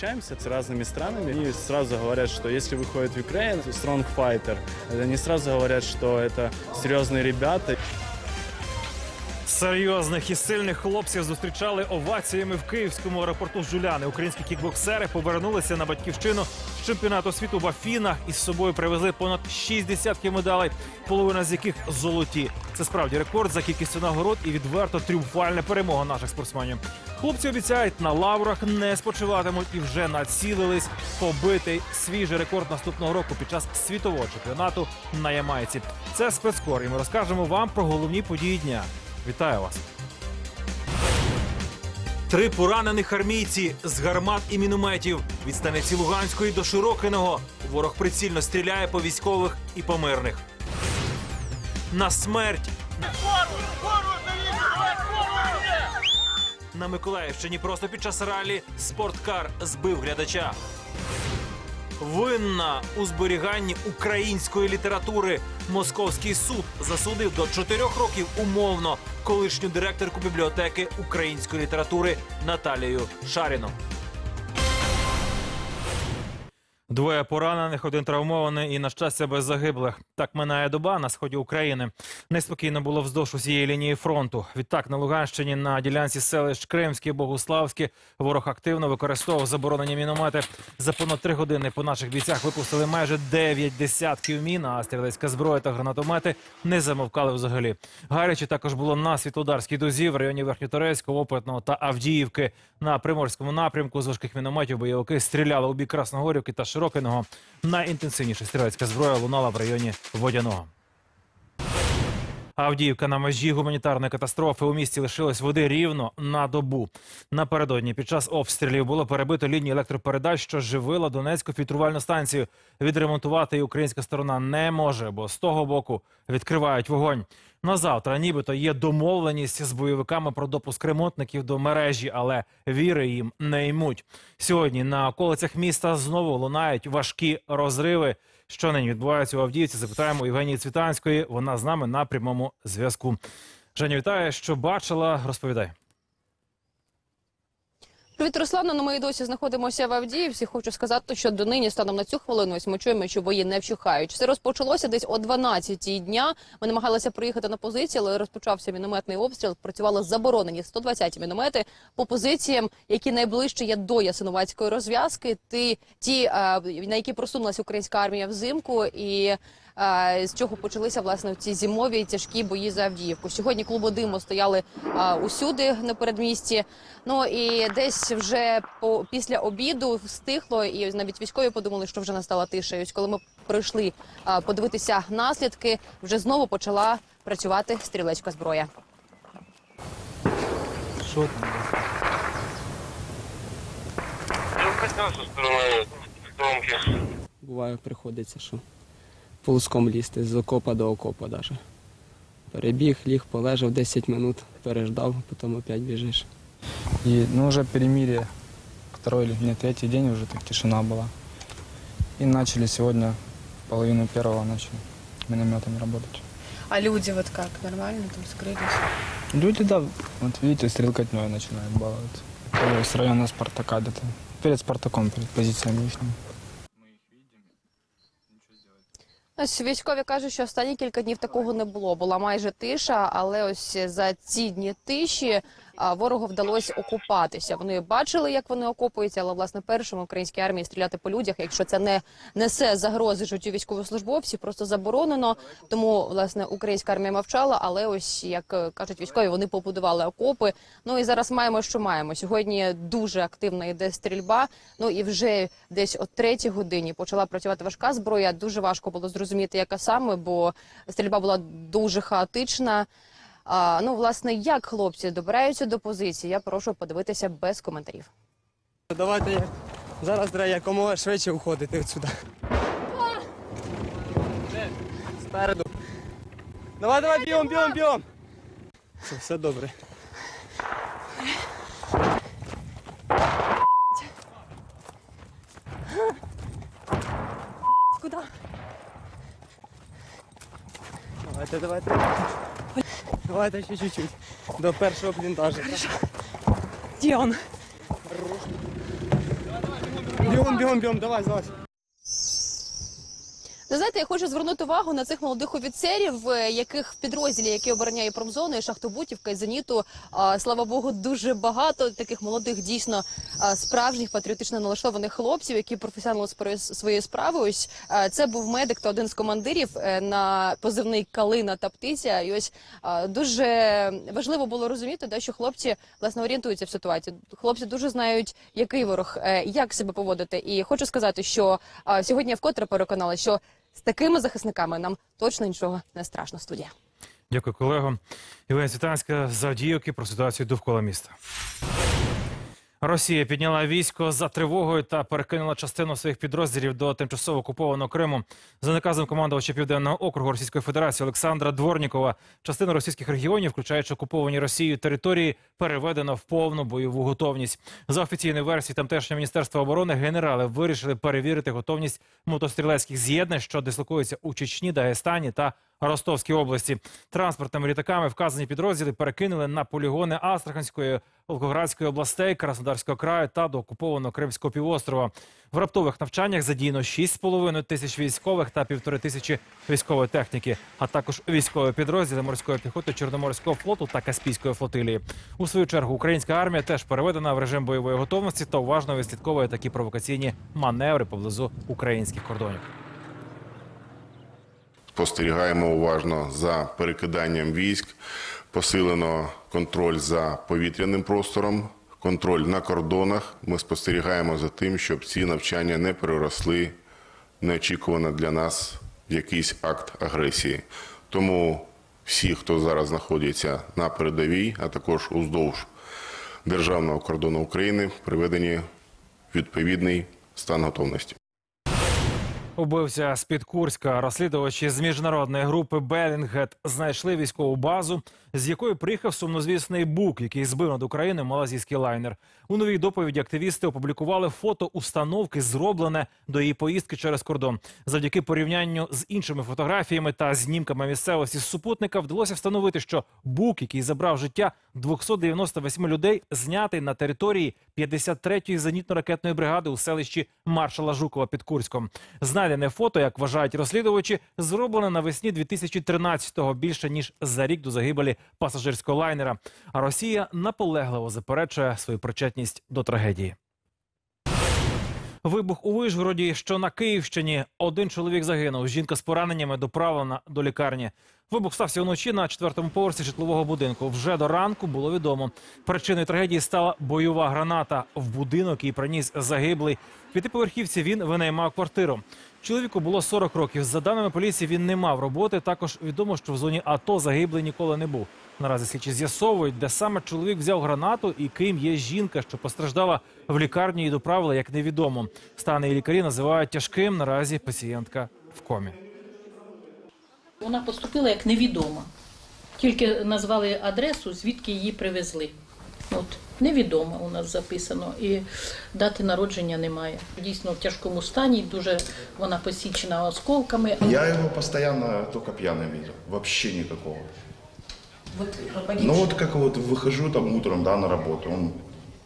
общаемся с разными странами, они сразу говорят, что если выходит в Украину, то strong fighter. Они сразу говорят, что это серьезные ребята. Серйозних і сильних хлопців зустрічали оваціями в київському аеропорту Жуляни. Українські кікбоксери повернулися на батьківщину з чемпіонату світу в Афінах і з собою привезли понад 6 десятків медалей, половина з яких золоті. Це справді рекорд за кількістю нагород і відверто тріумфальна перемога наших спортсменів. Хлопці обіцяють, на лаврах не спочиватимуть і вже націлились побити свіжий рекорд наступного року під час світового чемпіонату на Ямайці. Це спецкор, і ми розкажемо вам про головні події дня. Вітаю вас. Три поранених армійці з гармат і мінометів від станиці Луганської до Широкиного. Ворог прицільно стріляє по військових і по мирних. На смерть. На Миколаївщині просто під час ралі спорткар збив глядача. Винна у зберіганні української літератури. Московський суд засудив до чотирьох років умовно колишню директорку бібліотеки української літератури Наталію Шаріну. Двоє поранених, один травмований і, на щастя, без загиблих. Так минає доба на сході України. Неспокійно було вздовж усієї лінії фронту. Відтак на Луганщині на ділянці селищ Кримське, Богуславське ворог активно використовував заборонені міномети. За понад три години по наших бійцях випустили майже дев'ять десятків мін, а стрілецька зброя та гранатомети не замовкали взагалі. Гаряче також було на Світлодарській дозі в районі Верхньоторецького, Опитного та Авдіївки. На Приморському напрямку з важких мінометів бойовики стріляли у бік Красногорівки та Широкиного. Найінтенсивніша стрілецька зброя лунала в районі Водяного. Авдіївка на межі гуманітарної катастрофи у місті лишилось води рівно на добу. Напередодні під час обстрілів було перебито лінії електропередач, що живила Донецьку фільтрувальну станцію. Відремонтувати її українська сторона не може, бо з того боку відкривають вогонь. На завтра, нібито є домовленість з бойовиками про допуск ремонтників до мережі, але віри їм не ймуть. Сьогодні на околицях міста знову лунають важкі розриви. Що нині відбувається у Авдіївці? Запитаємо Євгенії Цвітанської. Вона з нами на прямому зв'язку. Женя, вітаю, що бачила. Розповідай. Привіт, Руслана. Ну, ми і досі знаходимося в Авдіївці. Хочу сказати, що донині станом на цю хвилину ось ми чуємо, що бої не вщухають. Все розпочалося десь о 12-й дня. Ми намагалися приїхати на позиції, але розпочався мінометний обстріл. Працювали заборонені 120 міномети по позиціям, які найближче є до Ясиновацької розв'язки. Ті, ті е, на які просунулася українська армія взимку і. Е, З чого почалися власне ці зимові тяжкі бої за Авдіївку. Сьогодні клубу диму стояли усюди на передмісті. Ну і десь вже по після обіду стихло, і навіть військові подумали, що вже настала тиша. І ось коли ми прийшли подивитися наслідки, вже знову почала працювати стрілецька зброя. Що там? Томки. Буває, приходиться, що ползком лізти з окопа до окопа даже. Перебіг, ліг, полежав 10 минут, переждав, потім опять біжиш. И, ну, уже перемирие, второй или нет, третий день уже так тишина была. И начали сегодня в половину первого начали минометами работать. А люди вот как, нормально там скрылись? Люди, да, вот видите, стрелкотней начинают баловаться. То есть С района Спартака где-то. Перед Спартаком, перед позициями их. Ось військові кажуть, що останні кілька днів такого не було. Була майже тиша, але ось за ці дні тиші ворогу вдалося окупатися. Вони бачили, як вони окопуються, але власне першому українській армії стріляти по людях, якщо це не несе загрози життю військовослужбовців, просто заборонено. Тому власне українська армія мовчала. Але ось як е, кажуть військові, вони побудували окопи. Ну і зараз маємо, що маємо. Сьогодні дуже активно йде стрільба. Ну і вже десь о третій годині почала працювати важка зброя. Дуже важко було зрозуміти, яка саме, бо стрільба була дуже хаотична. А, ну, власне, як хлопці добираються до позиції, я прошу подивитися без коментарів. Давайте зараз треба якомога швидше уходити відсюди. Спереду. Давай, давай, бігом, бігом, бігом. Все, все добре. Куди? Давайте, давайте. Давайте ще чуть-чуть. До першого плінтажа. Де он? Бігом, бігом, бегом, давай, залазь. Ви знаєте, я хочу звернути увагу на цих молодих офіцерів, е, яких в підрозділі, який обороняє промзону, і шахтобутівка і зеніту. Слава Богу, дуже багато таких молодих, дійсно справжніх патріотично налаштованих хлопців, які професіонали своєї справи. Ось це був медик та один з командирів е, на позивний Калина та птиця. І ось дуже важливо було розуміти, да, що хлопці власне орієнтуються в ситуації. Хлопці дуже знають, який ворог, е, як себе поводити. І хочу сказати, що сьогодні я вкотре переконала, що з такими захисниками нам точно нічого не страшно. Студія. Дякую, колего. Євгенія Світанська за Авдіївки про ситуацію довкола міста. Росія підняла військо за тривогою та перекинула частину своїх підрозділів до тимчасово окупованого Криму. За наказом командувача Південного округу Російської Федерації Олександра Дворнікова, частину російських регіонів, включаючи окуповані Росією території, переведено в повну бойову готовність. За офіційною версією тамтешнього міністерства оборони генерали вирішили перевірити готовність мотострілецьких з'єднань, що дислокуються у Чечні, Дагестані та Ростовській області. Транспортними літаками вказані підрозділи перекинули на полігони Астраханської, Волгоградської областей, Краснодарського краю та до окупованого Кримського півострова. В раптових навчаннях задіяно 6,5 тисяч військових та півтори тисячі військової техніки, а також військові підрозділи морської піхоти Чорноморського флоту та Каспійської флотилії. У свою чергу українська армія теж переведена в режим бойової готовності та уважно відслідковує такі провокаційні маневри поблизу українських кордонів. Спостерігаємо уважно за перекиданням військ, посилено контроль за повітряним простором, контроль на кордонах. Ми спостерігаємо за тим, щоб ці навчання не переросли неочікувано для нас в якийсь акт агресії. Тому всі, хто зараз знаходиться на передовій, а також уздовж державного кордону України, приведені відповідний стан готовності. Убивця з-під Курська. Розслідувачі з міжнародної групи Белінгет знайшли військову базу, з якої приїхав сумнозвісний бук, який збив над Україною малазійський лайнер. У новій доповіді активісти опублікували фото установки, зроблене до її поїздки через кордон. Завдяки порівнянню з іншими фотографіями та знімками місцевості з супутника вдалося встановити, що бук, який забрав життя 298 людей, знятий на території 53-ї зенітно-ракетної бригади у селищі Маршала Жукова під Курськом. Знайдене фото, як вважають розслідувачі, зроблене навесні 2013-го, більше ніж за рік до загибелі пасажирського лайнера. А Росія наполегливо заперечує свою причетність до трагедії. Вибух у Вишгороді, що на Київщині. Один чоловік загинув. Жінка з пораненнями доправлена до лікарні. Вибух стався вночі на четвертому поверсі житлового будинку. Вже до ранку було відомо. Причиною трагедії стала бойова граната в будинок, який приніс загиблий. В п'ятиповерхівці він винаймав квартиру. Чоловіку було 40 років. За даними поліції, він не мав роботи. Також відомо, що в зоні АТО загиблий ніколи не був. Наразі слідчі з'ясовують, де саме чоловік взяв гранату і ким є жінка, що постраждала в лікарні і доправила, як невідомо. Стан її лікарі називають тяжким. Наразі пацієнтка в комі. Вона поступила як невідома. Тільки назвали адресу, звідки її привезли. От невідомо у нас записано, і дати народження немає. Дійсно в тяжкому стані, дуже вона посічена осколками. Я его постоянно только пьяным видел. Вообще никакого. Вот, Ну вот как вот выхожу там утром, да, на работу, он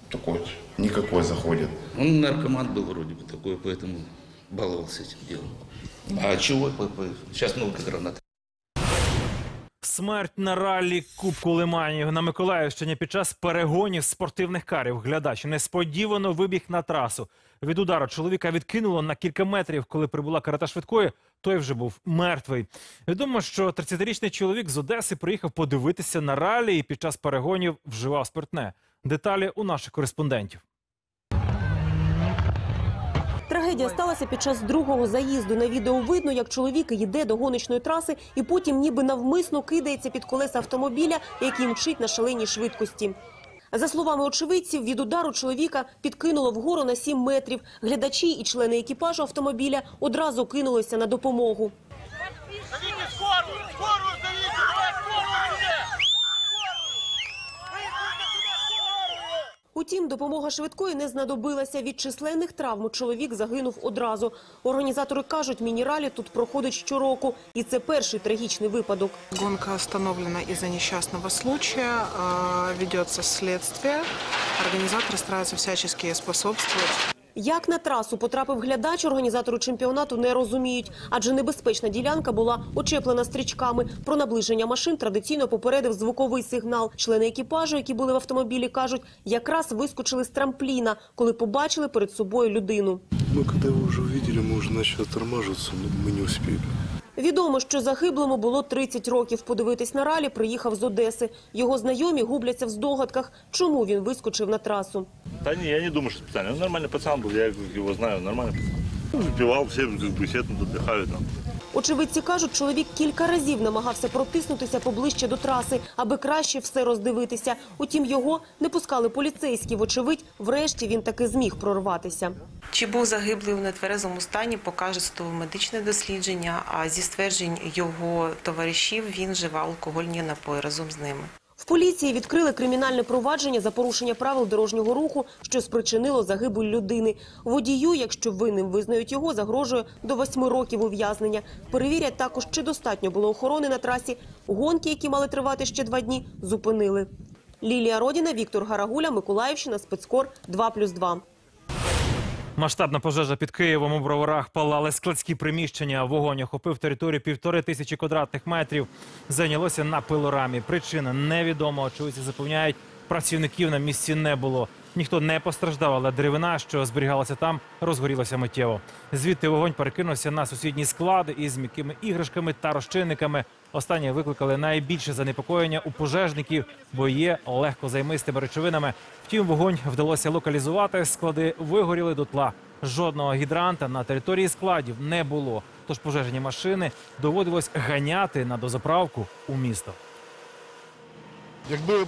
такой вот никакой заходит. Он наркоман был вроде бы такой, поэтому баловался этим делом. А чего? По- по- Сейчас много гранат. Смерть на ралі Кубку Лиманів на Миколаївщині під час перегонів спортивних карів. Глядач несподівано вибіг на трасу. Від удару чоловіка відкинуло на кілька метрів, коли прибула карета швидкої. Той вже був мертвий. Відомо, що 30-річний чоловік з Одеси приїхав подивитися на ралі і під час перегонів вживав спиртне. Деталі у наших кореспондентів. Трагедія сталася під час другого заїзду. На відео видно, як чоловік йде до гоночної траси і потім ніби навмисно кидається під колеса автомобіля, який мчить на шаленій швидкості. За словами очевидців, від удару чоловіка підкинуло вгору на 7 метрів. Глядачі і члени екіпажу автомобіля одразу кинулися на допомогу. Утім, допомога швидкої не знадобилася. Від численних травм чоловік загинув одразу. Організатори кажуть, міні-ралі тут проходить щороку, і це перший трагічний випадок. Гонка встановлена із за нещасного случая, Ведеться слідство. Організатори стараються всячески способствовать Як на трасу потрапив глядач, організатори чемпіонату не розуміють, адже небезпечна ділянка була очеплена стрічками. Про наближення машин традиційно попередив звуковий сигнал. Члени екіпажу, які були в автомобілі, кажуть, якраз вискочили з трампліна, коли побачили перед собою людину. Мы когда его уже увидели, мы уже начали оттормаживаться, но мы не успели. Відомо, що загиблому було 30 років. Подивитись на ралі приїхав з Одеси. Його знайомі губляться в здогадках, чому він вискочив на трасу. Да не, я не думаю, что специально. Он нормальный пацан был, я его знаю, нормальный пацан. Ну, Выпивал, все как бы сидят, отдыхают там. Очевидці кажуть, чоловік кілька разів намагався протиснутися поближче до траси, аби краще все роздивитися. Утім, його не пускали поліцейські. Вочевидь, врешті він таки зміг прорватися. Чи був загиблий у нетверезому стані, покаже судово-медичне дослідження, а зі стверджень його товаришів він вживав алкогольні напої разом з ними. В поліції відкрили кримінальне провадження за порушення правил дорожнього руху, що спричинило загибель людини. Водію, якщо винним визнають його, загрожує до восьми років ув'язнення. Перевірять також, чи достатньо було охорони на трасі. Гонки, які мали тривати ще два дні, зупинили. Лілія Родіна, Віктор Гарагуля, Миколаївщина, спецкор 2+,2. Масштабна пожежа під Києвом у броварах палали складські приміщення. Вогонь охопив територію півтори тисячі квадратних метрів. Зайнялося на пилорамі. Причина невідома. Очевидці запевняють, працівників на місці не було. Ніхто не постраждав, але деревина, що зберігалася там, розгорілася миттєво. Звідти вогонь перекинувся на сусідні склади із м'якими іграшками та розчинниками. Останні викликали найбільше занепокоєння у пожежників, бо є легко займистими речовинами. Втім, вогонь вдалося локалізувати. Склади вигоріли дотла. Жодного гідранта на території складів не було. Тож пожежні машини доводилось ганяти на дозаправку у місто. Якби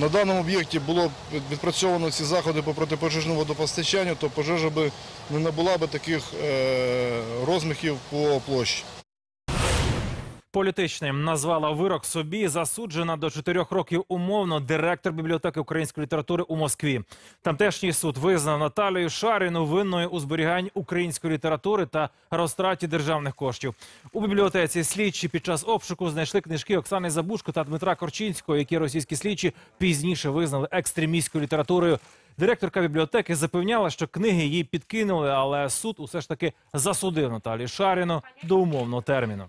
на даному об'єкті було відпрацьовано ці заходи по протипожежному водопостачанню, то пожежа би не набула би таких е, розмахів по площі. Політичним назвала вирок собі засуджена до чотирьох років умовно директор бібліотеки української літератури у Москві. Тамтешній суд визнав Наталію Шаріну винною у зберіганні української літератури та розтраті державних коштів. У бібліотеці слідчі під час обшуку знайшли книжки Оксани Забушко та Дмитра Корчинського, які російські слідчі пізніше визнали екстремістською літературою. Директорка бібліотеки запевняла, що книги їй підкинули, але суд усе ж таки засудив Наталію Шаріну до умовного терміну.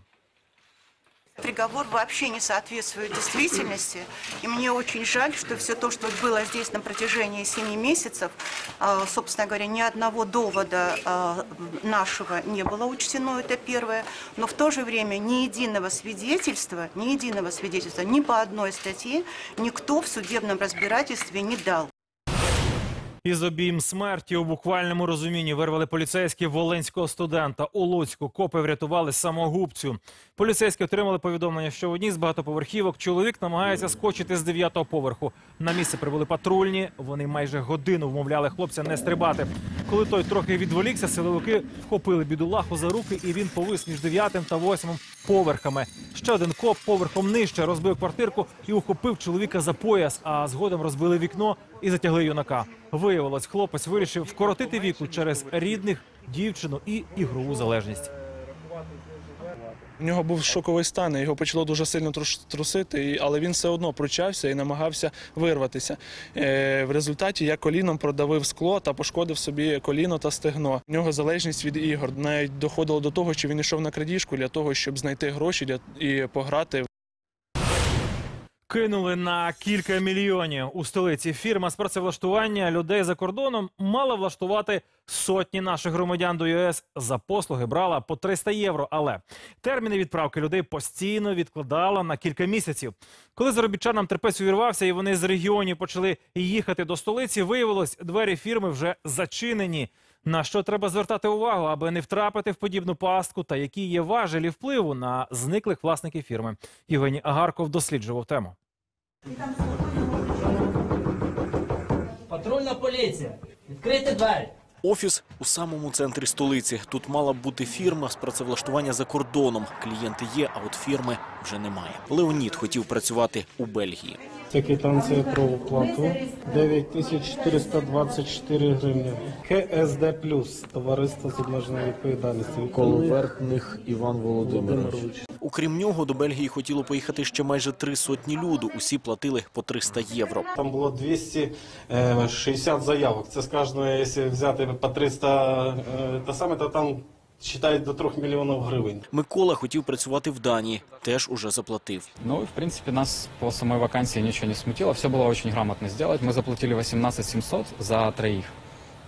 Приговор вообще не соответствует действительности. И мне очень жаль, что все то, что было здесь на протяжении семи месяцев, а, собственно говоря, ни одного довода а, нашего не было учтено, это первое. Но в то же время ни единого свидетельства, ни единого свидетельства ни по одной статье никто в судебном разбирательстве не дал. Із обійм смерті у буквальному розумінні вирвали поліцейські волинського студента у Луцьку. Копи врятували самогубцю. Поліцейські отримали повідомлення, що в одній з багатоповерхівок чоловік намагається скочити з дев'ятого поверху. На місце прибули патрульні. Вони майже годину вмовляли хлопця не стрибати. Коли той трохи відволікся, силовики вхопили бідулаху за руки, і він повис між дев'ятим та восьмим поверхами. Ще один коп поверхом нижче розбив квартирку і ухопив чоловіка за пояс, а згодом розбили вікно і затягли юнака. Виявилось, хлопець вирішив вкоротити віку через рідних, дівчину і ігрову залежність. У нього був шоковий стан, його почало дуже сильно трусити, але він все одно пручався і намагався вирватися. Е, в результаті я коліном продавив скло та пошкодив собі коліно та стегно. У нього залежність від ігор. Навіть доходило до того, що він йшов на крадіжку для того, щоб знайти гроші і пограти Кинули на кілька мільйонів у столиці. Фірма з працевлаштування людей за кордоном мала влаштувати сотні наших громадян до ЄС. За послуги брала по 300 євро. Але терміни відправки людей постійно відкладала на кілька місяців. Коли заробітчанам терпець увірвався і вони з регіонів почали їхати до столиці, виявилось, двері фірми вже зачинені. На що треба звертати увагу, аби не втрапити в подібну пастку, та які є важелі впливу на зниклих власників фірми. Євгеній Агарков досліджував тему. Патрульна поліція. Відкрийте двері. Офіс у самому центрі столиці. Тут мала б бути фірма з працевлаштування за кордоном. Клієнти є, а от фірми вже немає. Леонід хотів працювати у Бельгії. Це квитанція про оплату 9424 гривні. КСД плюс товариство з обмеженою відповідальністю. Коловертних Іван Володимирович. Володимирович. Окрім нього, до Бельгії хотіло поїхати ще майже три сотні люду. Усі платили по 300 євро. Там було 260 заявок. Це з кожного, якщо взяти по 300 е, та саме, то там вважають до 3 мільйонів гривень. Микола хотів працювати в Данії, теж уже заплатив. Ну, в принципе, нас по самой вакансии ничего не смутило. Все было очень грамотно сделать. Мы заплатили 18 700 за троих.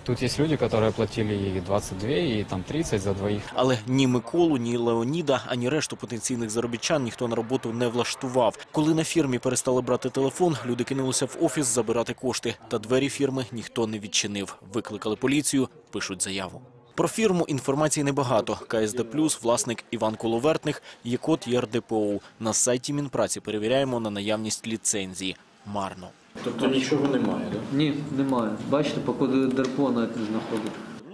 Тут есть люди, которые платили и 22, и там 30 за двоих. Але ні Миколу, ні Леоніда, ані решту потенційних заробітчан ніхто на роботу не влаштував. Коли на фірмі перестали брати телефон, люди кинулися в офіс забирати кошти. Та двері фірми ніхто не відчинив. Викликали поліцію, пишуть заяву. Про фірму інформації небагато. КСД Плюс, власник Іван Коловертних, є код ЄРДПО. На сайті Мінпраці перевіряємо на наявність ліцензії. Марно. Тобто нічого немає, так? Ні, немає. Бачите, по коду ДРПО навіть не знаходить.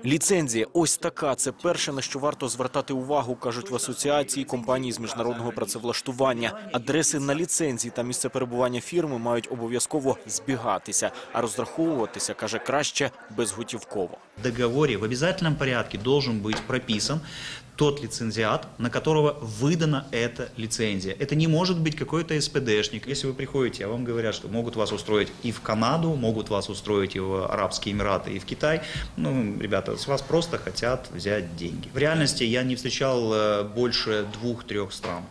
Ліцензія ось така. Це перше, на що варто звертати увагу, кажуть в асоціації компаній з міжнародного працевлаштування. Адреси на ліцензії та місце перебування фірми мають обов'язково збігатися, а розраховуватися каже краще безготівково. В договорі в обов'язковому порядку має бути прописан тот лицензиат, на которого выдана эта лицензия. Это не может быть какой-то СПДшник. Если вы приходите, а вам говорят, что могут вас устроить и в Канаду, могут вас устроить и в Арабские Эмираты, и в Китай, ну, ребята, с вас просто хотят взять деньги. В реальности я не встречал э, больше двух-трех стран.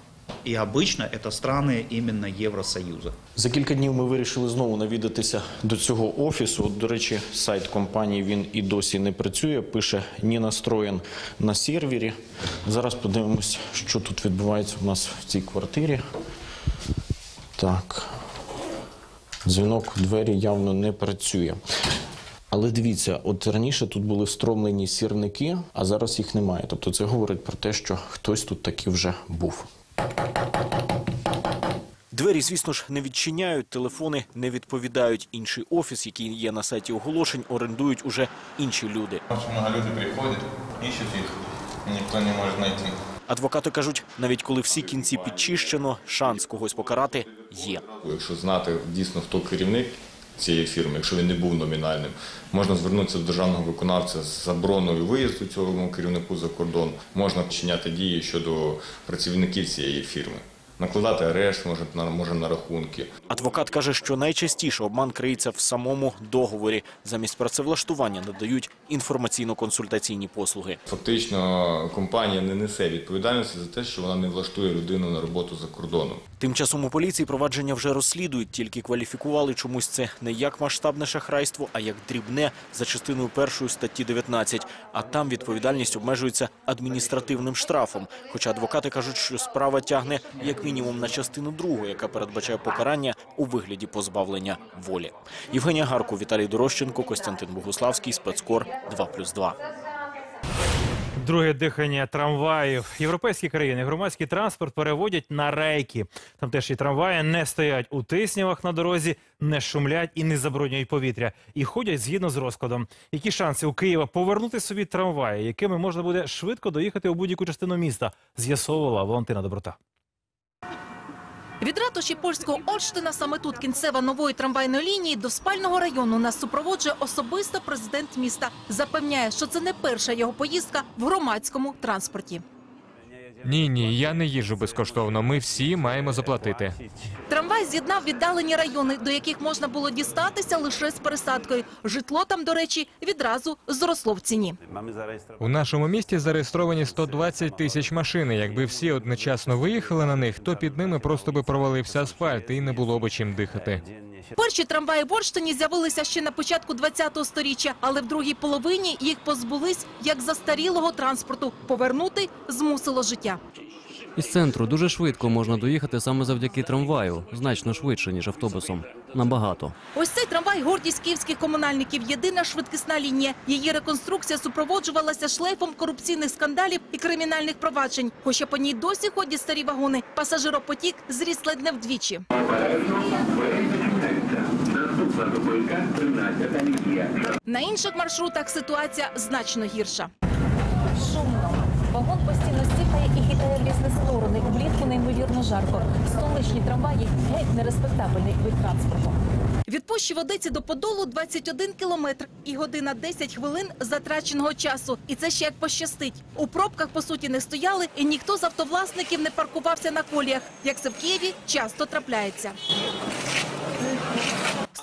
И обычно это страны именно Евросоюза. За кілька днів ми вирішили знову навідатися до цього офісу. От, До речі, сайт компанії він і досі не працює. Пише не настроєн на сервері. Зараз подивимось, що тут відбувається у нас в цій квартирі. Так. Дзвінок в двері явно не працює. Але дивіться, от раніше тут були встромлені сірники, а зараз їх немає. Тобто це говорить про те, що хтось тут таки вже був. Двері, звісно ж, не відчиняють, телефони не відповідають. Інший офіс, який є на сайті оголошень, орендують уже інші люди. Очень много людей приходят, ищут их, никто не может найти. Адвокати кажуть, навіть коли всі кінці підчищено, шанс когось покарати є. Якщо знати дійсно, хто керівник цієї фірми, якщо він не був номінальним, можна звернутися до державного виконавця з забороною виїзду цьому керівнику за кордон, можна вчиняти дії щодо працівників цієї фірми. Накладати арешт може на може на рахунки. Адвокат каже, що найчастіше обман криється в самому договорі. Замість працевлаштування надають інформаційно-консультаційні послуги. Фактично, компанія не несе відповідальності за те, що вона не влаштує людину на роботу за кордоном. Тим часом у поліції провадження вже розслідують, тільки кваліфікували чомусь це не як масштабне шахрайство, а як дрібне за частиною першої статті 19. А там відповідальність обмежується адміністративним штрафом. Хоча адвокати кажуть, що справа тягне як мінімум на частину другу, яка передбачає покарання у вигляді позбавлення волі. Євгенія Гарко, Віталій Дорощенко, Костянтин Богуславський, спецкор 2+,2. Друге дихання трамваїв. Європейські країни громадський транспорт переводять на рейки. Там теж і трамваї не стоять у тиснявах на дорозі, не шумлять і не забруднюють повітря. І ходять згідно з розкладом. Які шанси у Києва повернути собі трамваї, якими можна буде швидко доїхати у будь-яку частину міста? З'ясовувала Валентина Доброта. Від ратуші польського Ольштина саме тут кінцева нової трамвайної лінії до спального району нас супроводжує особисто президент міста. Запевняє, що це не перша його поїздка в громадському транспорті. Ні, ні, я не їжджу безкоштовно. Ми всі маємо заплатити. Трамвай з'єднав віддалені райони, до яких можна було дістатися лише з пересадкою. Житло там, до речі, відразу зросло в ціні. У нашому місті зареєстровані 120 тисяч машин. Якби всі одночасно виїхали на них, то під ними просто би провалився асфальт і не було би чим дихати. Перші трамваї в Ольштині з'явилися ще на початку 20-го сторіччя, але в другій половині їх позбулись як застарілого транспорту. Повернути змусило життя. Із центру дуже швидко можна доїхати саме завдяки трамваю, значно швидше ніж автобусом. Набагато. Ось цей трамвай гордість київських комунальників. Єдина швидкісна лінія. Її реконструкція супроводжувалася шлейфом корупційних скандалів і кримінальних проваджень. Хоча по ній досі ходять старі вагони. Пасажиропотік зріс ледь не вдвічі. На інших маршрутах ситуація значно гірша. Шумно. Вагон постійно стікає. бігає і хитає в різні сторони. Влітку неймовірно жарко. Столичні трамваї геть нереспектабельний вид транспорту. Від пущі водиці до Подолу 21 кілометр і година 10 хвилин затраченого часу. І це ще як пощастить. У пробках, по суті, не стояли, і ніхто з автовласників не паркувався на коліях, як це в Києві часто трапляється.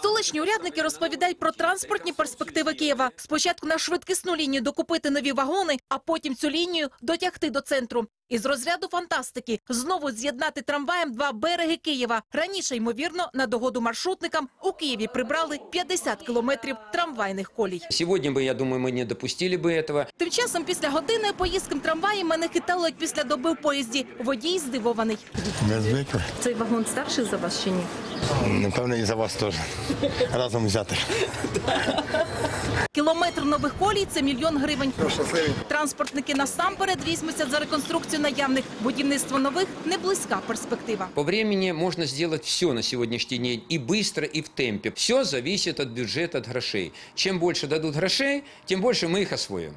Столичні урядники розповідають про транспортні перспективи Києва. Спочатку на швидкісну лінію докупити нові вагони, а потім цю лінію дотягти до центру. Із розряду фантастики знову з'єднати трамваєм два береги Києва. Раніше, ймовірно, на догоду маршрутникам у Києві прибрали 50 кілометрів трамвайних колій. Сегодня бы, я думаю, мы не допустили бы этого. Тим часом після години поїздки трамваєм мене хитало, як після доби в поїзді. Водій здивований. Не звикли. Цей вагон старший за вас чи ні? Напевно, і за вас теж. Разом взяти. Кілометр нових колій – це мільйон гривень. Транспортники насамперед візьмуться за реконструкцію наявних. Будівництво нових – не близька перспектива. По времени можно сделать все на сегодняшний день и быстро, и в темпе. Все зависит от бюджета, от грошей. Чем больше дадут грошей, тем больше мы их освоим.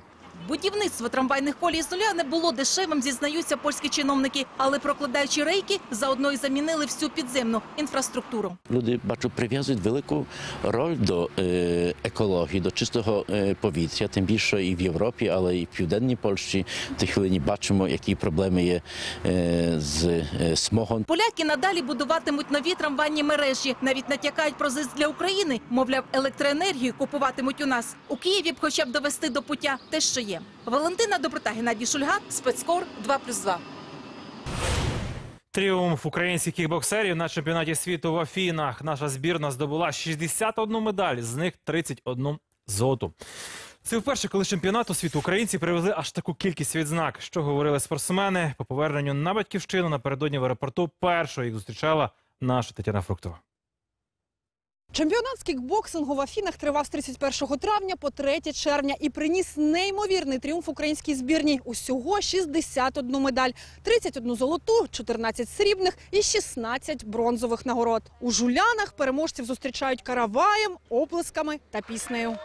Будівництво трамвайних колій з нуля не було дешевим, зізнаються польські чиновники. Але прокладаючи рейки, заодно й замінили всю підземну інфраструктуру. Люди бачу прив'язують велику роль до е, екології, до чистого е, повітря, тим більше і в Європі, але і в південній Польщі. В тій хвилині бачимо, які проблеми є е, з смогом. Поляки надалі будуватимуть нові трамвайні мережі. Навіть натякають про зиск для України. Мовляв, електроенергію купуватимуть у нас. У Києві б хоча б довести до пуття те, що є. Валентина Доброта, Геннадій Шульга, спецкор 2+,2. Тріумф українських кікбоксерів на чемпіонаті світу в Афінах. Наша збірна здобула 61 медаль, з них 31 золоту. Це вперше, коли чемпіонату світу українці привезли аж таку кількість відзнак. Що говорили спортсмени по поверненню на батьківщину напередодні в аеропорту. Першою їх зустрічала наша Тетяна Фруктова. Чемпіонат з кікбоксингу в Афінах тривав з 31 травня по 3 червня і приніс неймовірний тріумф українській збірній. Усього 61 медаль, 31 золоту, 14 срібних і 16 бронзових нагород. У жулянах переможців зустрічають караваєм, оплесками та піснею.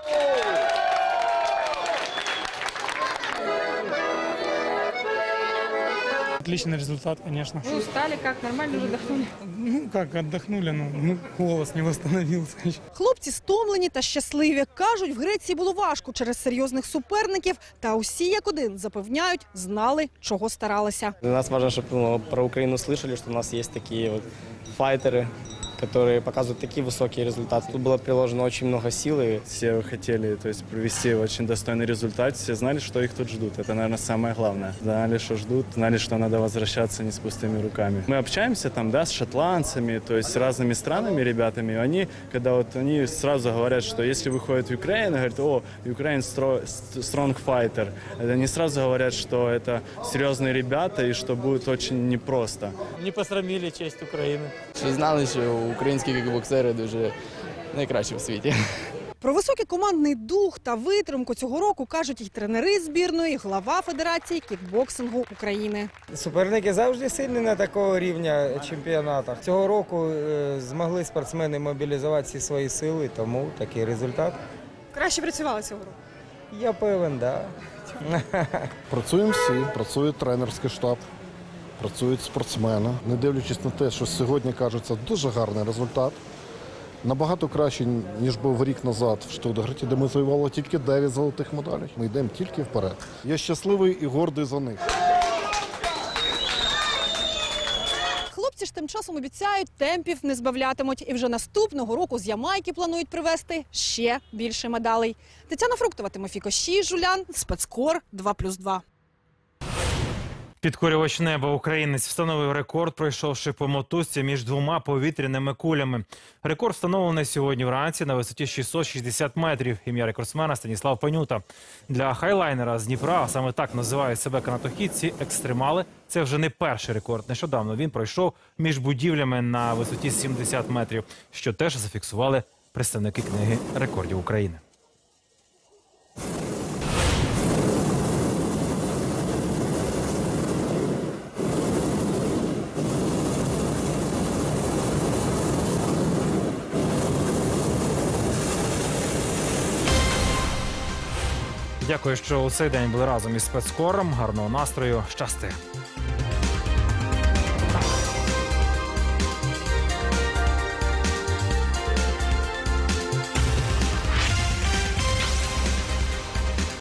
Отличный результат, конечно. Вы устали как? Нормально уже отдохнули? Ну, как отдохнули, ну, ну, голос не восстановился еще. Хлопці стомлені та щасливі. Кажуть, в Греції було важко через серйозних суперників. Та усі як один запевняють, знали, чого старалися. Для нас важно, чтобы ну, про Украину слышали, что у нас есть такие вот файтеры, которые показывают такие высокие результаты. Тут было приложено очень много сил. И... Все хотели то есть, провести очень достойный результат, все знали, что их тут ждут. Это, наверное, самое главное. Знали, что ждут, знали, что надо возвращаться не с пустыми руками. Мы общаемся там, да, с шотландцами, то есть с разными странами, ребятами. Они, когда вот они сразу говорят, что если выходит в Украину, говорят, о, Ukraine stro- strong fighter. Это Они сразу говорят, что это серьезные ребята и что будет очень непросто. Не посрамили честь України. Що знали, що українські кікбоксери дуже найкращі в світі. Про високий командний дух та витримку цього року кажуть і тренери збірної, і глава Федерації кікбоксингу України. Суперники завжди сильні на такого рівня чемпіонатах. Цього року е, змогли спортсмени мобілізувати всі свої сили, тому такий результат. Краще працювали цього року. Я певен, так. Да. Працюємо всі, працює тренерський штаб, працюють спортсмени. Не дивлячись на те, що сьогодні кажеться дуже гарний результат. Набагато краще, ніж був рік назад в Штутгарті, де ми завоювали тільки 9 золотих медалей. Ми йдемо тільки вперед. Я щасливий і гордий за них. Хлопці ж тим часом обіцяють, темпів не збавлятимуть. І вже наступного року з Ямайки планують привезти ще більше медалей. Тетяна Фруктова, Тимофій Кощій, Жулян, Спецкор 2+,2. Підкорювач неба українець встановив рекорд, пройшовши по мотузці між двома повітряними кулями. Рекорд встановлений сьогодні вранці на висоті 660 метрів. Ім'я рекордсмена Станіслав Панюта. Для хайлайнера з Дніпра, а саме так називають себе канатохідці, екстремали. Це вже не перший рекорд. Нещодавно він пройшов між будівлями на висоті 70 метрів, що теж зафіксували представники книги рекордів України. Дякую, що у цей день були разом із спецкором. Гарного настрою. Щасти.